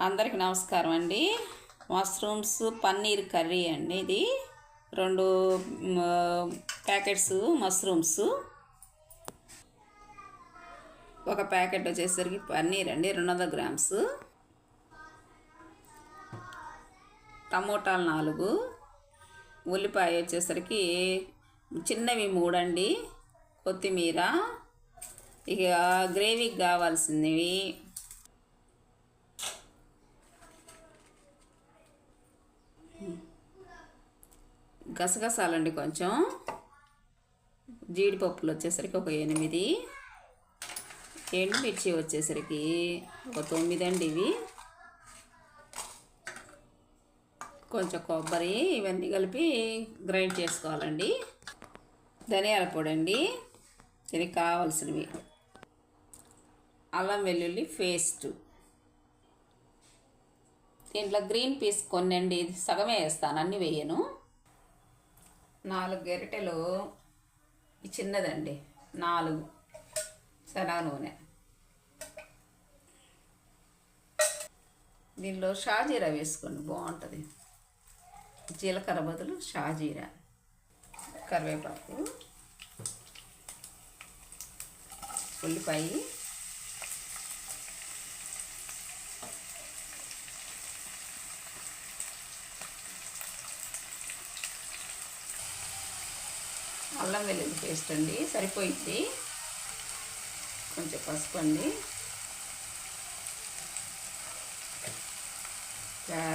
అందరికి నమస్కారం అండి. మష్రూమ్స్ పన్నీర్ కర్రీ అండి ఇది. రెండు ప్యాకెట్స్ మష్రూమ్స్. ఒక ప్యాకెట్ వచ్చేసరికి పన్నీర్ అండి రెండు వందల గ్రామ్స్. టమోటాలు నాలుగు. ఉల్లిపాయ వచ్చేసరికి చిన్నవి మూడండి. కొత్తిమీర. ఇక గ్రేవీకి కావాల్సినవి గసగసాలండి కొంచెం. జీడిపప్పులు వచ్చేసరికి ఒక ఎనిమిది. ఎండుమిర్చి వచ్చేసరికి ఒక తొమ్మిది అండి ఇవి. కొంచెం కొబ్బరి ఇవన్నీ కలిపి గ్రైండ్ చేసుకోవాలండి. ధనియాల పొడి అండి. దీనికి కావాల్సినవి. అల్లం వెల్లుల్లి పేస్ట్. దీంట్లో గ్రీన్ పీస్ కొన్ని అండి సగమే వేస్తాను. అన్నీ వేయను. నాలుగు గరిటెలు చిన్నదండి. నాలుగు. సనా నూనె. దీనిలో షాజీరా వేసుకోండి. బాగుంటుంది. జీలకర్ర బదులు షాజీరా. కరివేపాకు. ఉల్లిపాయ. అల్లం వెల్లుల్లి పేస్ట్ అండి సరిపోయింది. కొంచెం పసుపు అండి.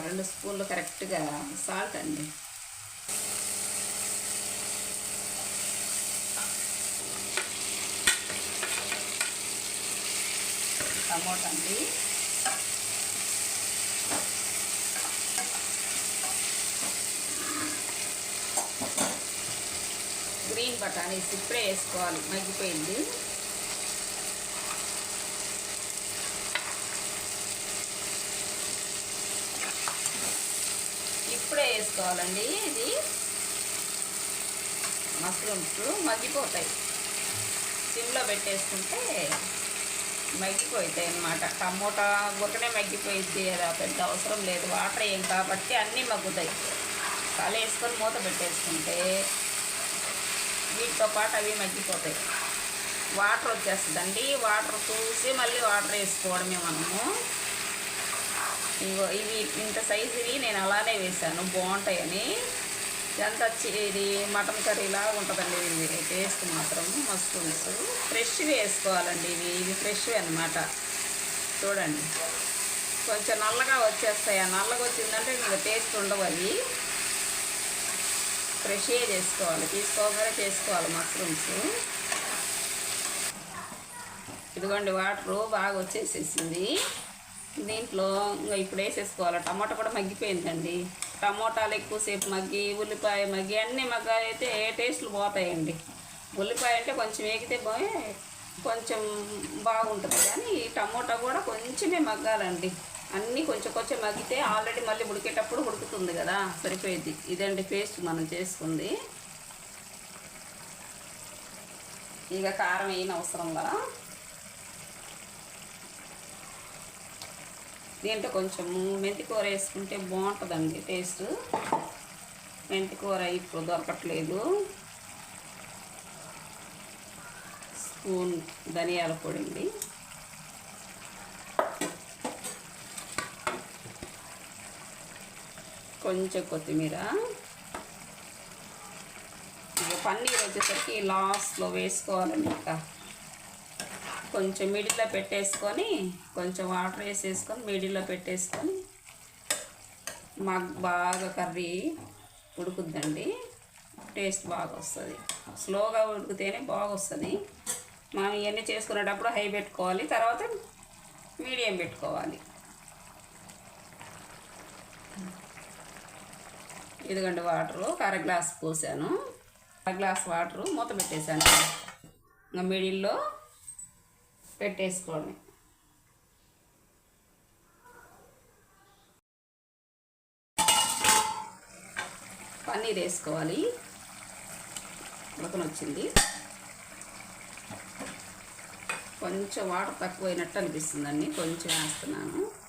రెండు స్పూన్లు కరెక్ట్గా సాల్ట్ అండి. టమోటా అండి. గ్రీన్ బఠానీస్ ఇప్పుడే వేసుకోవాలి. మగ్గిపోయింది. ఇప్పుడే వేసుకోవాలండి. ఇది మష్రూమ్స్ మగ్గిపోతాయి. సిమ్లో పెట్టేసుకుంటే మగ్గిపోతాయి అన్నమాట. టమోటా గురకనే మగ్గిపోయింది కదా పెద్ద అవసరం లేదు. వాటర్ ఏం కాబట్టి అన్నీ మగ్గుతాయి. కాలు వేసుకొని మూత పెట్టేసుకుంటే వీటితో పాటు అవి మగ్గిపోతాయి. వాటర్ వచ్చేస్తుందండి. వాటర్ చూసి మళ్ళీ వాటర్ వేసుకోవడమే మనము. ఇగో ఇవి ఇంత సైజువి నేను అలానే వేసాను బాగుంటాయని. ఎంత ఇది మటన్ కర్రీలా ఉంటుందండి. ఇది టేస్ట్ మాత్రం మష్రూమ్స్ ఫ్రెష్వి వేసుకోవాలండి ఇవి. ఇవి ఫ్రెష్వి అనమాట చూడండి. కొంచెం నల్లగా వచ్చేస్తాయి. ఆ నల్లగా వచ్చిందంటే ఇంకా టేస్ట్ ఉండవు అవి. ఫ్రెష్గా చేసుకోవాలి. తీసుకోగానే చేసుకోవాలి. మష్రూమ్స్. ఇదిగోండి వాటరు బాగా వచ్చేసేసింది. దీంట్లో ఇంకా ఇప్పుడు వేసేసుకోవాలి. టమాటా కూడా మగ్గిపోయిందండి. టమోటాలు ఎక్కువసేపు మగ్గి ఉల్లిపాయ మగ్గి అన్నీ మగ్గ అయితే టేస్ట్లు పోతాయండి. ఉల్లిపాయ అంటే కొంచెం వేగితే పోయి కొంచెం బాగుంటుంది. కానీ ఈ టమోటా కూడా కొంచెమే మగ్గాలండి. అన్నీ కొంచెం కొంచెం మగ్గితే ఆల్రెడీ మళ్ళీ ఉడికేటప్పుడు ఉడుకుతుంది కదా? సరిపోయింది. ఇదండి పేస్ట్ మనం చేసుకుంది. ఇక కారం వేయని కదా దీంట్లో కొంచెం మెంతి కూర వేసుకుంటే బాగుంటుందండి టేస్ట్. మెంతి కూర ఇప్పుడు దొరకట్లేదు. స్పూన్ ధనియాల పొడి అండి. కొంచెం కొత్తిమీర. ఇక పన్నీర్ వచ్చేసరికి లాస్ట్లో వేసుకోవాలండి ఇంకా. కొంచెం మిడిల్లో పెట్టేసుకొని కొంచెం వాటర్ వేసేసుకొని మిడిల్లో పెట్టేసుకొని మాకు బాగా కర్రీ ఉడుకుద్దండి. టేస్ట్ బాగా వస్తుంది. స్లోగా ఉడికితేనే బాగా వస్తుంది. మనం ఇవన్నీ చేసుకునేటప్పుడు హై పెట్టుకోవాలి. తర్వాత మీడియం పెట్టుకోవాలి. ఇదిగండి వాటరు అర గ్లాస్ పోసాను. అర గ్లాస్ వాటరు మూత పెట్టేశాను. ఇంకా మిడిల్లో పెట్టేసుకోండి. పన్నీర్ వేసుకోవాలి. ఉడకన వచ్చింది కొంచెం వాటర్ తక్కువైనట్టు అనిపిస్తుందండి కొంచెం వేస్తున్నాను.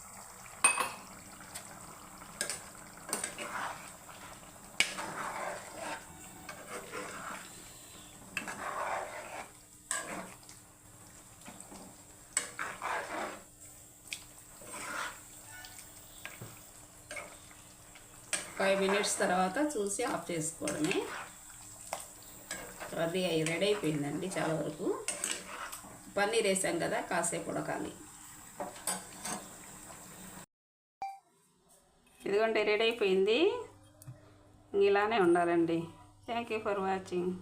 ఫైవ్ మినిట్స్ తర్వాత చూసి ఆఫ్ చేసుకోవడమే. అది అయి రెడీ అయిపోయిందండి చాలా వరకు. పన్నీర్ వేసాం కదా కాసేపు ఉడకాలి. ఇదిగోండి రెడీ అయిపోయింది. ఇలానే ఉండాలండి. Thank you for watching